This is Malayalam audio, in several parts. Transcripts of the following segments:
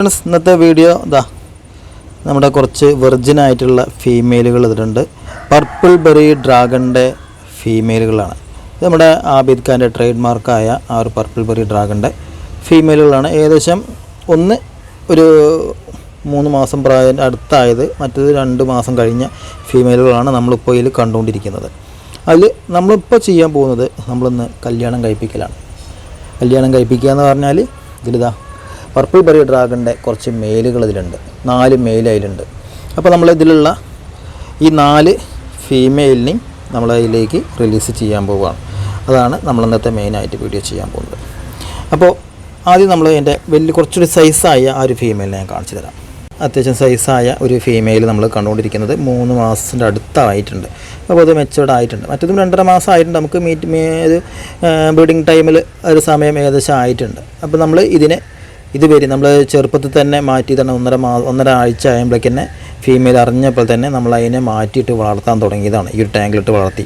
ഫ്രണ്ട്സ് ഇന്നത്തെ വീഡിയോ ഇതാ നമ്മുടെ കുറച്ച് വെർജിൻ ആയിട്ടുള്ള ഫീമെയിലുകൾ ഇതിലുണ്ട്. പർപ്പിൾ ബെറി ഡ്രാഗണിന്റെ ഫീമെയിലുകളാണ് ഇത് നമ്മുടെ ആബിദ് ഖാന്റെ ട്രേഡ് മാർക്കായ ആ ഒരു പർപ്പിൾ ബെറി ഡ്രാഗണിന്റെ ഫീമെയിലുകളാണ് ഏകദേശം ഒന്ന് ഒരു മൂന്ന് മാസം പ്രായം അടുത്തായത് മറ്റേത് രണ്ട് മാസം കഴിഞ്ഞ ഫീമെയിലുകളാണ് നമ്മളിപ്പോൾ ഇതിൽ കണ്ടുകൊണ്ടിരിക്കുന്നത്. അതിൽ നമ്മളിപ്പോൾ ചെയ്യാൻ പോകുന്നത് നമ്മളിന്ന് കല്യാണം കഴിപ്പിക്കലാണ്. കല്യാണം കഴിപ്പിക്കുക എന്ന് പറഞ്ഞാൽ ഇതിലിതാ പർപ്പിൾ ബെറി ഡ്രാഗണിന്റെ കുറച്ച് മെയിലുകൾ ഇതിലുണ്ട്. നാല് മെയിൽ അതിലുണ്ട്. അപ്പോൾ നമ്മൾ ഇതിലുള്ള ഈ നാല് ഫീമെയിലിനെയും നമ്മൾ അതിലേക്ക് റിലീസ് ചെയ്യാൻ പോവുകയാണ്. അതാണ് നമ്മൾ ഇന്നത്തെ മെയിനായിട്ട് വീഡിയോ ചെയ്യാൻ പോകുന്നത്. അപ്പോൾ ആദ്യം നമ്മൾ അതിന്റെ വലിയ കുറച്ചൊരു സൈസായ ആ ഒരു ഫീമെയിലിനെ ഞാൻ കാണിച്ചു തരാം. അത്യാവശ്യം സൈസായ ഒരു ഫീമെയിൽ നമ്മൾ കണ്ടുകൊണ്ടിരിക്കുന്നത് മൂന്ന് മാസത്തിന്റെ അടുത്തായിട്ടുണ്ട്. അപ്പോൾ അത് മെച്ചുവേർഡ് ആയിട്ടുണ്ട്. മറ്റതും രണ്ടര മാസം ആയിട്ടുണ്ട്. നമുക്ക് മീറ്റ് ബ്രീഡിങ് ടൈമിൽ ഒരു സമയം ഏകദേശം ആയിട്ടുണ്ട്. അപ്പോൾ നമ്മൾ ഇതിനെ ഇത് വരും നമ്മൾ ചെറുപ്പത്തിൽ തന്നെ മാറ്റി തന്നെ ഒന്നര മാ ഒന്നര ആഴ്ച ആയപ്പോഴേക്ക് തന്നെ ഫീമെയിൽ അറിഞ്ഞപ്പോൾ തന്നെ നമ്മൾ അതിനെ മാറ്റിയിട്ട് വളർത്താൻ തുടങ്ങിയതാണ്. ഈ ഒരു ടാങ്കിലിട്ട് വളർത്തി.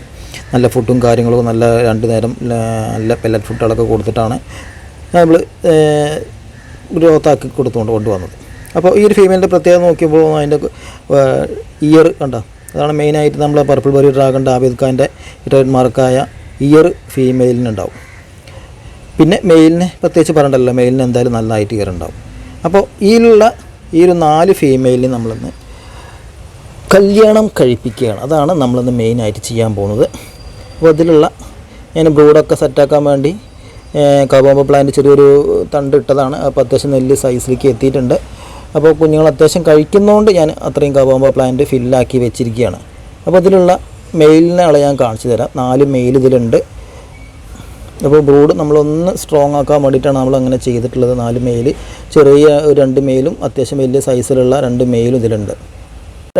നല്ല ഫുഡും കാര്യങ്ങളും നല്ല രണ്ട് നേരം നല്ല പെല്ലറ്റ് ഫുഡുകളൊക്കെ കൊടുത്തിട്ടാണ് നമ്മൾ ഗ്രോത്താക്കി കൊടുത്തുകൊണ്ട് കൊണ്ടുവന്നത്. അപ്പോൾ ഈ ഒരു ഫീമെയിലിന്റെ പ്രത്യേകത നോക്കിയപ്പോൾ അതിന്റെ ഇയർ കണ്ട? അതാണ് മെയിനായിട്ട് നമ്മൾ പർപ്പിൾ ബറി ഡ്രാഗൺ ആബിദ് ഖാന്റെ ട്രേഡ് മാർക്കായ ഇയർ ഫീമെയിലിനുണ്ടാവും പിന്നെ മെയിലിന് പ്രത്യേകിച്ച് പറയണ്ടല്ലോ മെയിലിന് എന്തായാലും നല്ലതായിട്ട് കയറുണ്ടാവും അപ്പോൾ ഈയിലുള്ള ഈ ഒരു നാല് ഫീമെയിലിന് നമ്മളിന്ന് കല്യാണം കഴിപ്പിക്കുകയാണ്. അതാണ് നമ്മളിന്ന് മെയിനായിട്ട് ചെയ്യാൻ പോകുന്നത്. അപ്പോൾ അതിലുള്ള ഞാൻ ബ്രൂഡൊക്കെ സെറ്റാക്കാൻ വേണ്ടി കബോമ്പ പ്ലാന്റ് ചെറിയൊരു തണ്ട് ഇട്ടതാണ്. അപ്പോൾ അത്യാവശ്യം നെല്ല് സൈസിലേക്ക് എത്തിയിട്ടുണ്ട്. അപ്പോൾ കുഞ്ഞുങ്ങൾ അത്യാവശ്യം കഴിക്കുന്നതുകൊണ്ട് ഞാൻ അത്രയും കബോമ്പ പ്ലാന്റ് ഫില്ലാക്കി വെച്ചിരിക്കുകയാണ്. അപ്പോൾ അതിലുള്ള മെയിലിനെ ഞാൻ കാണിച്ചു തരാം. നാല് മെയിൽ ഇതിലുണ്ട്. അപ്പോൾ ബ്രൂഡ് നമ്മളൊന്ന് സ്ട്രോങ് ആക്കാൻ വേണ്ടിയിട്ടാണ് നമ്മൾ അങ്ങനെ ചെയ്തിട്ടുള്ളത്. നാല് മെയിൽ ചെറിയ രണ്ട് മെയിലും അത്യാവശ്യം വലിയ സൈസിലുള്ള രണ്ട് മെയിലും ഇതിലുണ്ട്.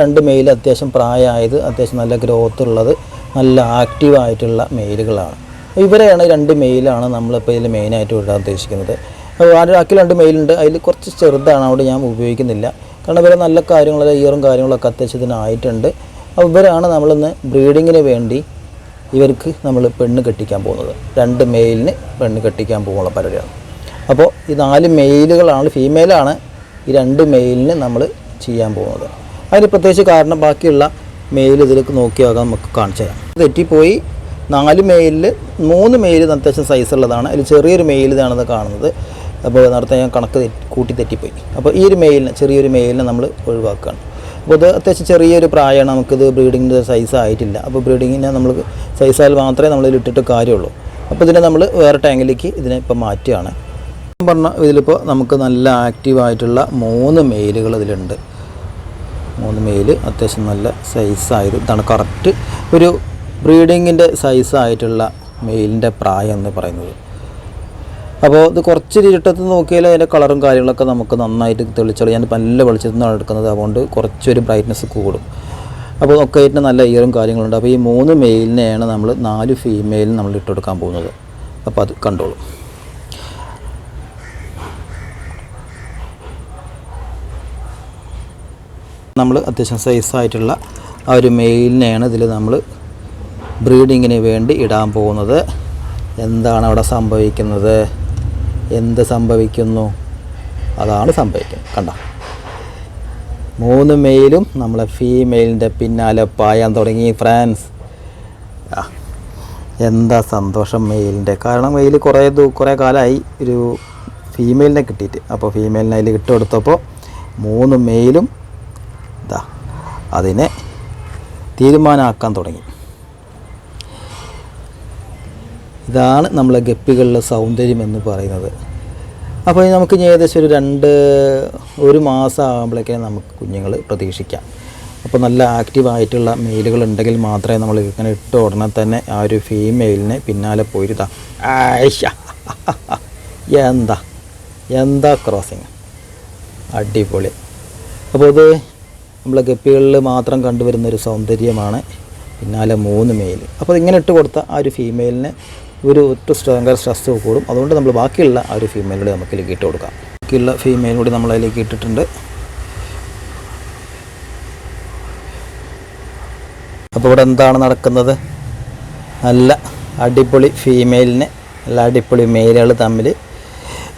രണ്ട് മെയിൽ അത്യാവശ്യം പ്രായമായത് അത്യാവശ്യം നല്ല ഗ്രോത്ത് ഉള്ളത് നല്ല ആക്റ്റീവ് ആയിട്ടുള്ള മെയിലുകളാണ് ഇവരെയാണ് രണ്ട് മെയിലാണ് നമ്മളിപ്പോൾ ഇതിൽ മെയിനായിട്ട് വിടാൻ ഉദ്ദേശിക്കുന്നത്. ബാക്കി രണ്ട് മെയിലുണ്ട് അതിൽ കുറച്ച് ചെറുതാണ്. അവിടെ ഞാൻ ഉപയോഗിക്കുന്നില്ല. കാരണം ഇവരെ നല്ല കാര്യങ്ങളെല്ലാം ഇയറും കാര്യങ്ങളൊക്കെ അത്യാവശ്യത്തിനായിട്ടുണ്ട് അപ്പോൾ ഇവരാണ് നമ്മളിന്ന് ബ്രീഡിങ്ങിന് വേണ്ടി ഇവർക്ക് നമ്മൾ പെണ്ണ് കെട്ടിക്കാൻ പോകുന്നത്. രണ്ട് മെയിലിന് പെണ്ണ് കെട്ടിക്കാൻ പോകുന്ന പരിപാടിയാണ് അപ്പോൾ ഈ നാല് മെയിലുകളാണ് ഫീമെയിലാണ് ഈ രണ്ട് മെയിലിന് നമ്മൾ ചെയ്യാൻ പോകുന്നത്. അതിന് പ്രത്യേകിച്ച് കാരണം ബാക്കിയുള്ള മെയിൽ ഇതിലേക്ക് നോക്കിയാൽ നമുക്ക് കാണിച്ചു തരാം. തെറ്റിപ്പോയി നാല് മെയിലിൽ മൂന്ന് മെയിൽ അത്യാവശ്യം സൈസുള്ളതാണ് അതിൽ ചെറിയൊരു മെയിൽ ഇതാണത് കാണുന്നത്. അപ്പോൾ നേരത്തെ ഞാൻ കണക്ക് കൂട്ടി തെറ്റിപ്പോയി. അപ്പോൾ ഈ ഒരു മെയിലിന് ചെറിയൊരു മെയിലിനെ നമ്മൾ ഒഴിവാക്കുകയാണ്. അപ്പോൾ ഇത് അത്യാവശ്യം ചെറിയൊരു പ്രായമാണ്. നമുക്കിത് ബ്രീഡിങ്ങിന്റെ സൈസ് ആയിട്ടില്ല. അപ്പോൾ ബ്രീഡിങ്ങിനെ നമ്മൾ സൈസായാൽ മാത്രമേ നമ്മൾ ഇട്ടിട്ട് കാര്യമുള്ളൂ. അപ്പോൾ ഇതിനെ നമ്മൾ വേറെ ടാങ്കിലേക്ക് ഇതിനെ ഇപ്പോൾ മാറ്റുകയാണ്. പറഞ്ഞ ഇതിലിപ്പോൾ നമുക്ക് നല്ല ആക്റ്റീവായിട്ടുള്ള മൂന്ന് മെയിലുകൾ ഇതിലുണ്ട്. മൂന്ന് മെയിൽ അത്യാവശ്യം നല്ല സൈസായത് ഇതാണ് കറക്റ്റ് ഒരു ബ്രീഡിങ്ങിന്റെ സൈസായിട്ടുള്ള മെയിലിന്റെ പ്രായം എന്ന് പറയുന്നത്. അപ്പോൾ ഇത് കുറച്ച് ഇരുട്ടത്ത് നോക്കിയാൽ അതിന്റെ കളറും കാര്യങ്ങളൊക്കെ നമുക്ക് നന്നായിട്ട് തെളിച്ചോളൂ. ഞാൻ നല്ല വെളിച്ചത്തിൽ നിന്നാണ് എടുക്കുന്നത്. അതുകൊണ്ട് കുറച്ചൊരു ബ്രൈറ്റ്നസ് കൂടും. അപ്പോൾ ഒക്കെ ആയിട്ട് നല്ല ഇയറും കാര്യങ്ങളുണ്ട്. അപ്പോൾ ഈ മൂന്ന് മെയിലിനെയാണ് നമ്മൾ നാല് ഫീമെയിലിന് നമ്മൾ ഇട്ട് കൊടുക്കാൻ പോകുന്നത്. അപ്പോൾ അത് കണ്ടോളൂ. നമ്മൾ അത്യാവശ്യം സൈസായിട്ടുള്ള ആ ഒരു മെയിലിനെയാണ് ഇതിൽ നമ്മൾ ബ്രീഡിങ്ങിന് വേണ്ടി ഇടാൻ പോകുന്നത്. എന്താണ് അവിടെ സംഭവിക്കുന്നത്? എന്ത് സംഭവിക്കുന്നു? അതാണ് സംഭവിക്കുന്നത്. കണ്ട? മൂന്ന് മെയിലും നമ്മളെ ഫീമെയിലിന്റെ പിന്നാലെ പായാൻ തുടങ്ങി ഫ്രാൻസ്. എന്താ സന്തോഷം മെയിലിന്റെ കാരണം മെയിൽ കുറേ കുറേ കാലമായി ഒരു ഫീമെയിലിനെ കിട്ടിയിട്ട്. അപ്പോൾ ഫീമെയിലിനെ അതിൽ ഇട്ടുകൊടുത്തപ്പോൾ മൂന്ന് മെയിലും ഇതാ അതിനെ തീരുമാനമാക്കാൻ തുടങ്ങി. ഇതാണ് നമ്മളെ ഗപ്പികളിലെ സൗന്ദര്യം എന്ന് പറയുന്നത്. അപ്പോൾ നമുക്ക് ഇനി ഏകദേശം ഒരു രണ്ട് ഒരു മാസം ആകുമ്പോഴേക്കും നമുക്ക് കുഞ്ഞുങ്ങൾ പ്രതീക്ഷിക്കാം. അപ്പോൾ നല്ല ആക്റ്റീവ് ആയിട്ടുള്ള മെയിലുകൾ ഉണ്ടെങ്കിൽ മാത്രമേ നമ്മൾ ഇങ്ങനെ ഇട്ട ഉടനെ തന്നെ ആ ഒരു ഫീമെയിലിനെ പിന്നാലെ പോയിരുതാ ആയിഷ എന്താ എന്താ ക്രോസിങ് അടിപൊളി. അപ്പോൾ ഇത് നമ്മളെ ഗപ്പികളിൽ മാത്രം കണ്ടുവരുന്ന ഒരു സൗന്ദര്യമാണ് പിന്നാലെ മൂന്ന് മെയിൽ അപ്പോൾ ഇങ്ങനെ ഇട്ട് കൊടുത്ത ആ ഒരു ഫീമെയിലിന് ഒരു ഒറ്റ ഭയങ്കര സ്ട്രെസ് കൂടും. അതുകൊണ്ട് നമ്മൾ ബാക്കിയുള്ള ആ ഒരു ഫീമെയിലൂടെ നമുക്ക് ഇതിലേക്ക് ഇട്ട് കൊടുക്കാം. ബാക്കിയുള്ള ഫീമെയിലൂടെ നമ്മൾ അതിലേക്ക് ഇട്ടിട്ടുണ്ട്. അപ്പോൾ ഇവിടെ എന്താണ് നടക്കുന്നത്? നല്ല അടിപൊളി ഫീമെയിലിനെ നല്ല അടിപൊളി മെയിലുകൾ തമ്മിൽ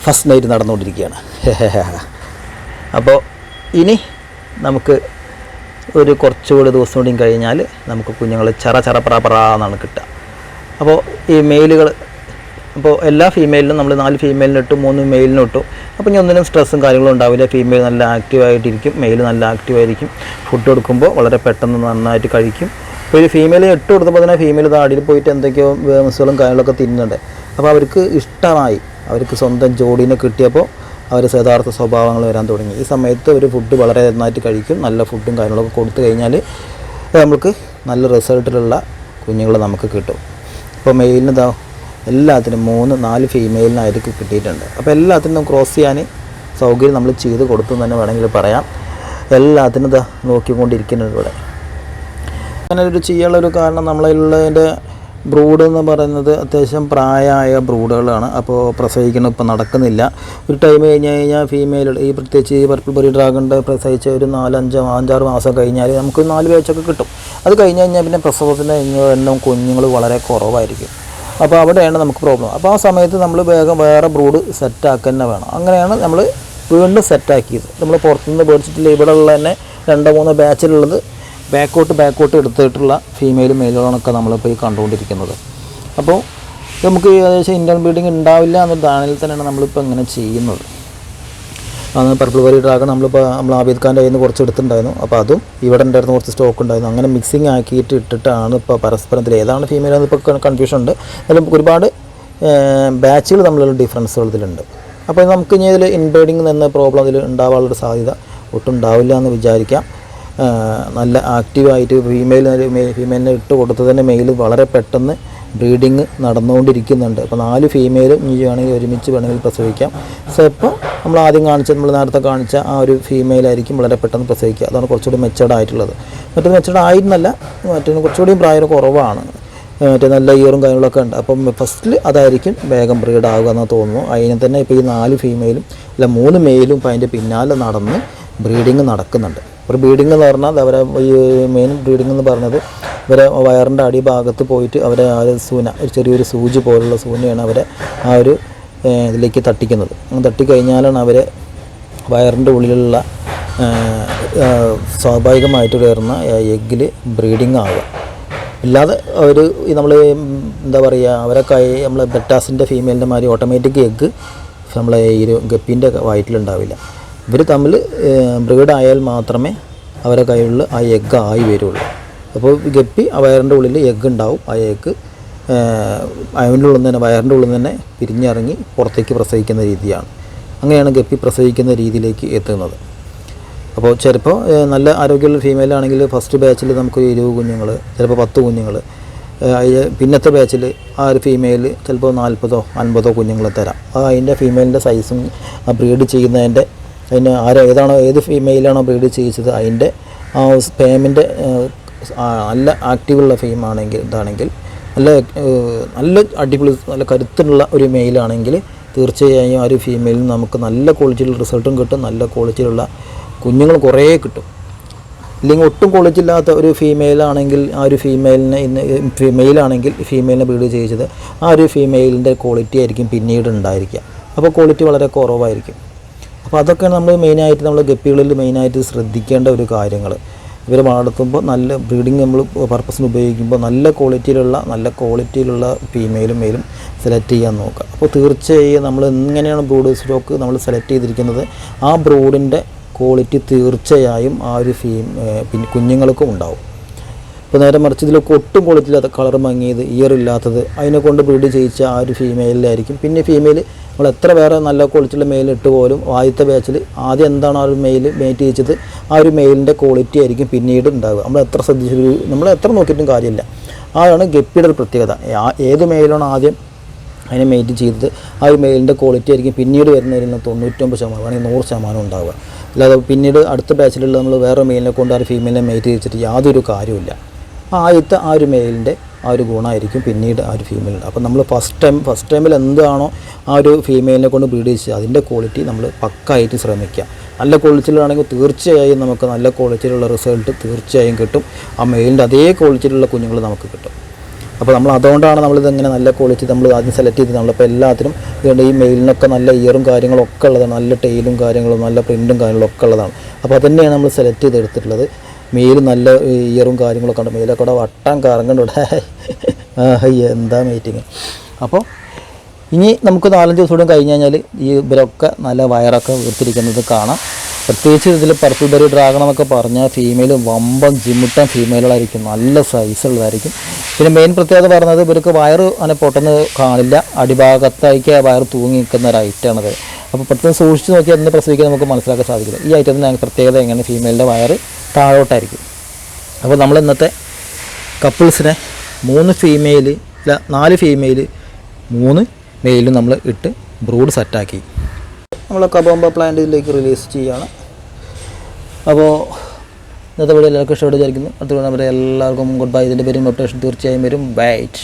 ഫസ്റ്റ് നൈറ്റ് നടന്നുകൊണ്ടിരിക്കുകയാണ്. അപ്പോൾ ഇനി നമുക്ക് ഒരു കുറച്ചുകൂടി ദിവസം കൂടിയും കഴിഞ്ഞാൽ നമുക്ക് കുഞ്ഞുങ്ങൾ ചറ ചറ പറ പറ എന്നാണ് കിട്ടുക. അപ്പോൾ ഈ മെയിലുകൾ അപ്പോൾ എല്ലാ ഫീമെയിലിനും നമ്മൾ നാല് ഫീമെയിലിന് ഇട്ടു മൂന്ന് മെയിലിനും ഇട്ടു. അപ്പോൾ ഇനി ഒന്നിനും സ്ട്രെസ്സും കാര്യങ്ങളും ഉണ്ടാവില്ല. ഫീമെയിൽ നല്ല ആക്റ്റീവായിട്ടിരിക്കും മെയിൽ നല്ല ആക്റ്റീവായിരിക്കും ഫുഡ് കൊടുക്കുമ്പോൾ വളരെ പെട്ടെന്ന് നന്നായിട്ട് കഴിക്കും. ഇപ്പോൾ ഒരു ഫീമെയിൽ ഇട്ട് കൊടുത്തപ്പോൾ തന്നെ ഫീമെയിൽ താടിയിൽ പോയിട്ട് എന്തൊക്കെയോ വേമസുകളും കാര്യങ്ങളൊക്കെ തിന്നുന്നുണ്ട്. അപ്പോൾ അവർക്ക് ഇഷ്ടമായി. അവർക്ക് സ്വന്തം ജോഡീനെ കിട്ടിയപ്പോൾ അവർ യഥാർത്ഥ സ്വഭാവങ്ങൾ വരാൻ തുടങ്ങി. ഈ സമയത്ത് ഒരു ഫുഡ് വളരെ നന്നായിട്ട് കഴിക്കും. നല്ല ഫുഡും കാര്യങ്ങളൊക്കെ കൊടുത്തു കഴിഞ്ഞാൽ നമുക്ക് നല്ല റിസൾട്ടിലുള്ള കുഞ്ഞുങ്ങൾ നമുക്ക് കിട്ടും. ഇപ്പോൾ മെയിലിന് ഇതാ എല്ലാത്തിനും മൂന്ന് നാല് ഫീമെയിലിനായിരിക്കും കിട്ടിയിട്ടുണ്ട്. അപ്പോൾ എല്ലാത്തിനും ക്രോസ് ചെയ്യാൻ സൗകര്യം നമ്മൾ ചെയ്ത് കൊടുത്തു തന്നെ വേണമെങ്കിൽ പറയാം. എല്ലാത്തിനും ഇതാ നോക്കിക്കൊണ്ടിരിക്കുന്നുണ്ട് ഇവിടെ. അങ്ങനെ ഒരു ചെയ്യാനുള്ള ഒരു കാരണം നമ്മളതിലുള്ളതിന്റെ ബ്രൂഡ് എന്ന് പറയുന്നത് അത്യാവശ്യം പ്രായമായ ബ്രൂഡുകളാണ്. അപ്പോൾ പ്രസവിക്കണം ഇപ്പോൾ നടക്കുന്നില്ല. ഒരു ടൈം കഴിഞ്ഞ് കഴിഞ്ഞാൽ ഫീമെയിൽ ഈ പ്രത്യേകിച്ച് ഈ പർപ്പിൾ ബറി ഡ്രാഗണിന്റെ പ്രസവിച്ച ഒരു നാലഞ്ചോ അഞ്ചാറ് മാസം കഴിഞ്ഞാൽ നമുക്ക് നാല് ബാച്ചൊക്കെ കിട്ടും. അത് കഴിഞ്ഞ് കഴിഞ്ഞാൽ പിന്നെ പ്രസവത്തിന് എണ്ണം കുഞ്ഞുങ്ങൾ വളരെ കുറവായിരിക്കും. അപ്പോൾ അവിടെയാണ് നമുക്ക് പ്രോബ്ലം അപ്പോൾ ആ സമയത്ത് നമ്മൾ വേഗം വേറെ ബ്രൂഡ് സെറ്റാക്കുക തന്നെ വേണം. അങ്ങനെയാണ് നമ്മൾ വീണ്ടും സെറ്റാക്കിയത് നമ്മൾ പുറത്തുനിന്ന് മേടിച്ചിട്ടില്ല. ഇവിടെ ഉള്ള തന്നെ രണ്ടോ മൂന്നോ ബാച്ചിലുള്ളത് ബാക്കോട്ട് ബാക്കോട്ട് എടുത്തിട്ടുള്ള ഫീമെയിലും മെയിലുകളൊക്കെ നമ്മളിപ്പോൾ ഈ കണ്ടുകൊണ്ടിരിക്കുന്നത്. അപ്പോൾ നമുക്ക് ഏകദേശം ഇന്റർ ബ്രീഡിങ് ഉണ്ടാവില്ല എന്നൊരു തന്നെയാണ് നമ്മളിപ്പോൾ ഇങ്ങനെ ചെയ്യുന്നത്. അന്ന് പർപ്പിൾ വരി ഡ്രാഗൺ നമ്മളിപ്പോൾ നമ്മൾ ആബിദ് ഖാന്റെ കയ്യിൽ നിന്ന് കുറച്ച് എടുത്തിട്ടുണ്ടായിരുന്നു അപ്പോൾ അതും ഇവിടെ ഉണ്ടായിരുന്ന കുറച്ച് സ്റ്റോക്ക് ഉണ്ടായിരുന്നു. അങ്ങനെ മിക്സിങ് ആക്കിയിട്ട് ഇട്ടിട്ടാണ് ഇപ്പോൾ പരസ്പരത്തിൽ ഏതാണ് ഫീമെയിൽ എന്ന് ഇപ്പോൾ കൺഫ്യൂഷൻ ഉണ്ട്. അതിലും ഒരുപാട് ബാച്ചുകൾ തമ്മിലുള്ള ഡിഫറൻസുകൾ ഇതിലുണ്ട്. അപ്പോൾ നമുക്ക് ഇനി ഇതിൽ ഇൻബ്രീഡിങ് എന്ന പ്രോബ്ലം ഇതിൽ ഉണ്ടാവാനുള്ളൊരു സാധ്യത ഒട്ടും ഉണ്ടാവില്ല എന്ന് വിചാരിക്കാം. നല്ല ആക്റ്റീവായിട്ട് ഫീമെയിൽ ഫീമെയിലിനെ ഇട്ട് കൊടുത്ത് തന്നെ മെയിൽ വളരെ പെട്ടെന്ന് ബ്രീഡിങ് നടന്നുകൊണ്ടിരിക്കുന്നുണ്ട്. അപ്പോൾ നാല് ഫീമെയിലും ഇനി വേണമെങ്കിൽ ഒരുമിച്ച് വേണമെങ്കിൽ പ്രസവിക്കാം. സോ ഇപ്പോൾ നമ്മൾ ആദ്യം കാണിച്ച നമ്മൾ നേരത്തെ കാണിച്ച ആ ഒരു ഫീമെയിലായിരിക്കും വളരെ പെട്ടെന്ന് പ്രസവിക്കുക. അതാണ് കുറച്ചുകൂടി മെച്ചേർഡ് ആയിട്ടുള്ളത്. മറ്റൊരു മെച്ചേർഡ് ആയിരുന്നല്ല മറ്റേ കുറച്ചുകൂടി പ്രായം കുറവാണ്. മറ്റേ നല്ല ഇയറും കാര്യങ്ങളൊക്കെ ഉണ്ട്. അപ്പം ഫസ്റ്റിൽ അതായിരിക്കും വേഗം ബ്രീഡ് ആകുക എന്ന് തോന്നുന്നു. അതിനെ തന്നെ ഇപ്പോൾ ഈ നാല് ഫീമെയിലും അല്ല മൂന്ന് മെയിലും ഇപ്പോൾ അതിന്റെ പിന്നാലെ നടന്ന് ബ്രീഡിങ് നടക്കുന്നുണ്ട്. ഒരു ബ്രീഡിംഗ് എന്ന് പറഞ്ഞാൽ അവരെ ഈ മെയിൻ ബ്രീഡിംഗ് എന്ന് പറഞ്ഞത് ഇവരെ വയറിന്റെ അടിഭാഗത്ത് പോയിട്ട് അവരെ ആ ഒരു സൂന ഒരു ചെറിയൊരു സൂചി പോലുള്ള സൂനയാണ് അവരെ ആ ഒരു ഇതിലേക്ക് തട്ടിക്കുന്നത്. തട്ടിക്കഴിഞ്ഞാലാണ് അവരെ വയറിന്റെ ഉള്ളിലുള്ള സ്വാഭാവികമായിട്ട് കയറുന്ന എഗ്ഗിൽ ബ്രീഡിങ് ആവുക. ഇല്ലാതെ ഒരു നമ്മൾ എന്താ പറയുക അവരെ കൈ നമ്മൾ ബെറ്റാസിന്റെ ഫീമെയിലിന്റെ മാതിരി ഓട്ടോമാറ്റിക് എഗ്ഗ് നമ്മളെ ഈ ഒരു ഗപ്പീന്റെ വയറ്റിലുണ്ടാവില്ല. ഇവർ തമ്മിൽ ബ്രീഡായാൽ മാത്രമേ അവരെ കയ്യിലുള്ള ആ എഗ്ഗ് ആയി വരുള്ളൂ. അപ്പോൾ ഗപ്പി ആ വയറിന്റെ ഉള്ളിൽ എഗ്ഗ് ഉണ്ടാവും. ആ എഗ്ഗ് അതിന്റെ ഉള്ളിൽ തന്നെ വയറിന്റെ ഉള്ളിൽ തന്നെ പിരിഞ്ഞിറങ്ങി പുറത്തേക്ക് പ്രസവിക്കുന്ന രീതിയാണ്. അങ്ങനെയാണ് ഗപ്പി പ്രസവിക്കുന്ന രീതിയിലേക്ക് എത്തുന്നത്. അപ്പോൾ ചിലപ്പോൾ നല്ല ആരോഗ്യമുള്ള ഫീമെയിൽ ആണെങ്കിൽ ഫസ്റ്റ് ബാച്ചിൽ നമുക്ക് ഇരുപത് കുഞ്ഞുങ്ങൾ ചിലപ്പോൾ പത്ത് കുഞ്ഞുങ്ങൾ പിന്നത്തെ ബാച്ചിൽ ആ ഒരു ഫീമെയിൽ ചിലപ്പോൾ നാൽപ്പതോ അൻപതോ കുഞ്ഞുങ്ങളെ തരാം. അതിന്റെ ഫീമെയിലിന്റെ സൈസും ആ ബ്രീഡ് ചെയ്യുന്നതിന്റെ അതിന് ആരോ ഏതാണോ ഏത് ഫീമെയിലാണോ ബ്രീഡ് ചെയ്യിച്ചത് അതിന്റെ ആ സ്പേമിന്റെ നല്ല ആക്റ്റീവുള്ള ഫീം ആണെങ്കിൽ ഇതാണെങ്കിൽ നല്ല നല്ല അടിപൊളി നല്ല കരുത്തുള്ള ഒരു മെയിലാണെങ്കിൽ തീർച്ചയായും ആ ഒരു ഫീമെയിലിന് നമുക്ക് നല്ല ക്വാളിറ്റിയിലുള്ള റിസൾട്ടും കിട്ടും നല്ല ക്വാളിറ്റിയിലുള്ള കുഞ്ഞുങ്ങൾ കുറേ കിട്ടും. ഇല്ലെങ്കിൽ ഒട്ടും ക്വാളിറ്റി ഇല്ലാത്ത ഒരു ഫീമെയിലാണെങ്കിൽ ആ ഒരു ഫീമെയിലിനെ ഇന്ന് ഫീമെയിലാണെങ്കിൽ ഫീമെയിലിനെ ബ്രീഡ് ചെയ്യിച്ചത് ആ ഒരു ഫീമെയിലിന്റെ ക്വാളിറ്റി ആയിരിക്കും പിന്നീട് ഉണ്ടായിരിക്കുക. അപ്പോൾ ക്വാളിറ്റി വളരെ കുറവായിരിക്കും. അപ്പോൾ അതൊക്കെയാണ് നമ്മൾ മെയിനായിട്ട് നമ്മൾ ഗപ്പികളിൽ മെയിനായിട്ട് ശ്രദ്ധിക്കേണ്ട ഒരു കാര്യങ്ങൾ. ഇവരെ വളർത്തുമ്പോൾ നല്ല ബ്രീഡിങ് നമ്മൾ പർപ്പസിന് ഉപയോഗിക്കുമ്പോൾ നല്ല ക്വാളിറ്റിയിലുള്ള നല്ല ക്വാളിറ്റിയിലുള്ള ഫീമെയിലും മെയിലും സെലക്ട് ചെയ്യാൻ നോക്കുക. അപ്പോൾ തീർച്ചയായും നമ്മൾ എങ്ങനെയാണ് ബ്രൂഡ് സ്റ്റോക്ക് നമ്മൾ സെലക്ട് ചെയ്തിരിക്കുന്നത് ആ ബ്രൂഡിന്റെ ക്വാളിറ്റി തീർച്ചയായും ആ ഒരു ഫീം കുഞ്ഞുങ്ങൾക്കും ഉണ്ടാവും. ഇപ്പോൾ നേരെ മറിച്ച് ഇതിലൊക്കെ ഒട്ടും ക്വാളിറ്റി കളർ മങ്ങിയത് ഇയർ ഇല്ലാത്തത്. അതിനെ കൊണ്ട് ബ്രീഡ് ചെയ്യിച്ച ആ ഒരു ഫീമെയിലായിരിക്കും പിന്നെ ഫീമെയിൽ നമ്മൾ എത്ര വേറെ നല്ല ക്വാളിറ്റിയുള്ള മെയിൽ ഇട്ട് പോലും ആദ്യത്തെ ബാച്ചിൽ ആദ്യം എന്താണ് ആ ഒരു മെയിൽ മേറ്റ് ചെയ്യിച്ചത്? ആ ഒരു മെയിലിന്റെ ക്വാളിറ്റി ആയിരിക്കും പിന്നീട് ഉണ്ടാവുക. നമ്മൾ എത്ര ശ്രദ്ധിച്ചു നമ്മൾ എത്ര നോക്കിയിട്ടും കാര്യമില്ല. അതാണ് ഗപ്പിയുടെ ഒരു പ്രത്യേകത. ഏത് മെയിലാണ് ആദ്യം അതിനെ മെയിറ്റ് ചെയ്തത്? ആ ഒരു മെയിലിന്റെ ക്വാളിറ്റി ആയിരിക്കും പിന്നീട് വരുന്നതിൽ തൊണ്ണൂറ്റൊമ്പത് ശതമാനം വേണമെങ്കിൽ നൂറ് ശതമാനം ഉണ്ടാവുക. അല്ലാതെ പിന്നീട് അടുത്ത ബാച്ചിലുള്ള നമ്മൾ വേറെ മെയിലിനെ കൊണ്ട് ആ ഒരു ഫീമെയിലിനെ മെയിറ്റ് ചെയ്തിട്ട് യാതൊരു കാര്യമില്ല ആദ്യത്തെ ആ ഒരു മെയിലിന്റെ ആ ഒരു ഗുണമായിരിക്കും പിന്നീട് ആ ഒരു ഫീമെയിൽ അപ്പോൾ നമ്മൾ ഫസ്റ്റ് ടൈം ഫസ്റ്റ് ടൈമിൽ എന്താണോ ആ ഒരു ഫീമെയിലിനെ കൊണ്ട് ബ്രീഡ് ചെയ്ത് അതിന്റെ ക്വാളിറ്റി നമ്മൾ പക്കായിട്ട് ശ്രമിക്കുക. നല്ല ക്വാളിറ്റിയിലാണെങ്കിൽ തീർച്ചയായും നമുക്ക് നല്ല ക്വാളിറ്റിയിലുള്ള റിസൾട്ട് തീർച്ചയായും കിട്ടും. ആ മെയിലിന്റെ അതേ ക്വാളിറ്റിയിലുള്ള കുഞ്ഞുങ്ങൾ നമുക്ക് കിട്ടും. അപ്പോൾ നമ്മൾ അതുകൊണ്ടാണ് നമ്മളിത് ഇങ്ങനെ നല്ല ക്വാളിറ്റി നമ്മൾ ആദ്യം സെലക്ട് ചെയ്ത് നമ്മളിപ്പോൾ എല്ലാത്തിനും ഇതുകൊണ്ട് ഈ മെയിലിനൊക്കെ നല്ല ഇയറും കാര്യങ്ങളും ഒക്കെ ഉള്ളതാണ്. നല്ല ടെയിലും കാര്യങ്ങളും നല്ല പ്രിന്റും കാര്യങ്ങളും ഒക്കെ ഉള്ളതാണ്. അപ്പോൾ അതുതന്നെയാണ് നമ്മൾ സെലക്ട് ചെയ്ത് മെയിൽ നല്ല ഇയറും കാര്യങ്ങളൊക്കെ ഉണ്ട്. മേലൊക്കെ വട്ടം കറങ്ങുന്നുണ്ട് ആ എന്താ മീറ്റിങ് അപ്പോൾ ഇനി നമുക്ക് നാലഞ്ച് ദിവസം കൂടെ കഴിഞ്ഞ് കഴിഞ്ഞാൽ ഈ ഇവരൊക്കെ നല്ല വയറൊക്കെ വീർത്തിരിക്കുന്നത് കാണാം. പ്രത്യേകിച്ച് ഇതിൽ പർപ്പിൾ ബെറി ഡ്രാഗൺ എന്നൊക്കെ പറഞ്ഞാൽ ഫീമെയിൽ വമ്പൻ ജിമ്മിട്ടൻ ഫീമെയിലുകളായിരിക്കും നല്ല സൈസുള്ളതായിരിക്കും പിന്നെ മെയിൻ പ്രത്യേകത പറഞ്ഞത് ഇവർക്ക് വയറ് അങ്ങനെ പൊട്ടെന്ന് കാണില്ല. അടിഭാഗത്തേക്ക് വയറ് തൂങ്ങി നിൽക്കുന്ന ഒരു ഐറ്റമാണത് അപ്പോൾ പ്രത്യേകം സൂക്ഷിച്ച് നോക്കിയാൽ അതിന് പ്രസവിക്കാൻ നമുക്ക് മനസ്സിലാക്കാൻ സാധിക്കില്ല. ഈ ഐറ്റത്തിന് പ്രത്യേകത എങ്ങനെ ഫീമെയിലിന്റെ വയറ് താഴോട്ടായിരിക്കും. അപ്പോൾ നമ്മൾ ഇന്നത്തെ കപ്പിൾസിനെ മൂന്ന് ഫീമെയിൽ നാല് ഫീമെയിൽ മൂന്ന് മെയിലും നമ്മൾ ഇട്ട് ബ്രൂഡ് സെറ്റാക്കി നമ്മൾ കബോമ്പ പ്ലാന്റിലേക്ക് റിലീസ് ചെയ്യുകയാണ്. അപ്പോൾ ഇന്നത്തെ വീഡിയോ എല്ലാവർക്കും ഇഷ്ടപ്പെട്ട് വിചാരിക്കുന്നു. അടുത്ത നമ്മുടെ എല്ലാവർക്കും ഗുഡ് ബൈ ഇതിന്റെ പേരും നൊട്ടേഷൻ തീർച്ചയായും വരും. ബൈറ്റ്